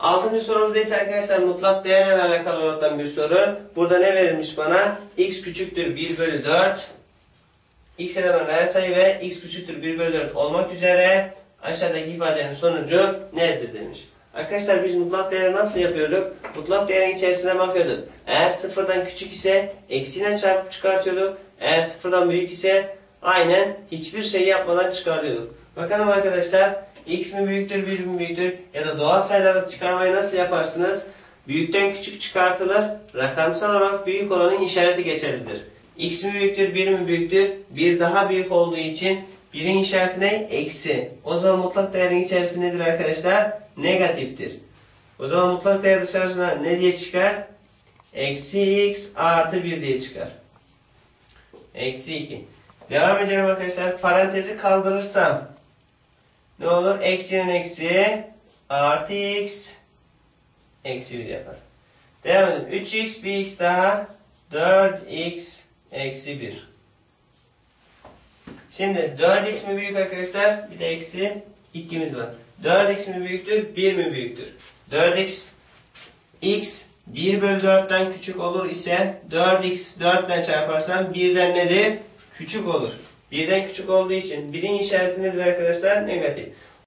Altıncı sorumuzda ise arkadaşlar mutlak değerle alakalı olarak bir soru. Burada ne verilmiş bana? x küçüktür 1 bölü 4. x eleman reel sayı ve x küçüktür 1 bölü 4 olmak üzere aşağıdaki ifadenin sonucu nedir demiş. Arkadaşlar biz mutlak değeri nasıl yapıyorduk? Mutlak değerin içerisine bakıyorduk. Eğer sıfırdan küçük ise eksiyle çarpıp çıkartıyorduk. Eğer sıfırdan büyük ise aynen hiçbir şey yapmadan çıkarıyorduk. Bakalım arkadaşlar x mi büyüktür 1 mi büyüktür ya da doğal sayıları çıkarmayı nasıl yaparsınız? Büyükten küçük çıkartılır. Rakamsal olarak büyük olanın işareti geçerlidir. x mi büyüktür 1 mi büyüktür? 1 daha büyük olduğu için 1'in işareti ne? Eksi. O zaman mutlak değerin içerisi nedir arkadaşlar? Negatiftir. O zaman mutlak değer dışarısına ne diye çıkar? Eksi x artı 1 diye çıkar. Eksi 2. Devam edelim arkadaşlar. Parantezi kaldırırsam ne olur? Eksinin eksi artı x eksi 1 yapar. Devam edelim. 3x bir x daha 4x eksi 1. Şimdi 4x mi büyük arkadaşlar? Bir de eksi 2'miz var. 4x mi büyüktür? 1 mi büyüktür? 4x x 1 bölü 4'ten küçük olur ise 4x 4 ile çarparsam 1'den nedir? Küçük olur. 1'den küçük olduğu için 1'in işareti nedir arkadaşlar? Negatif.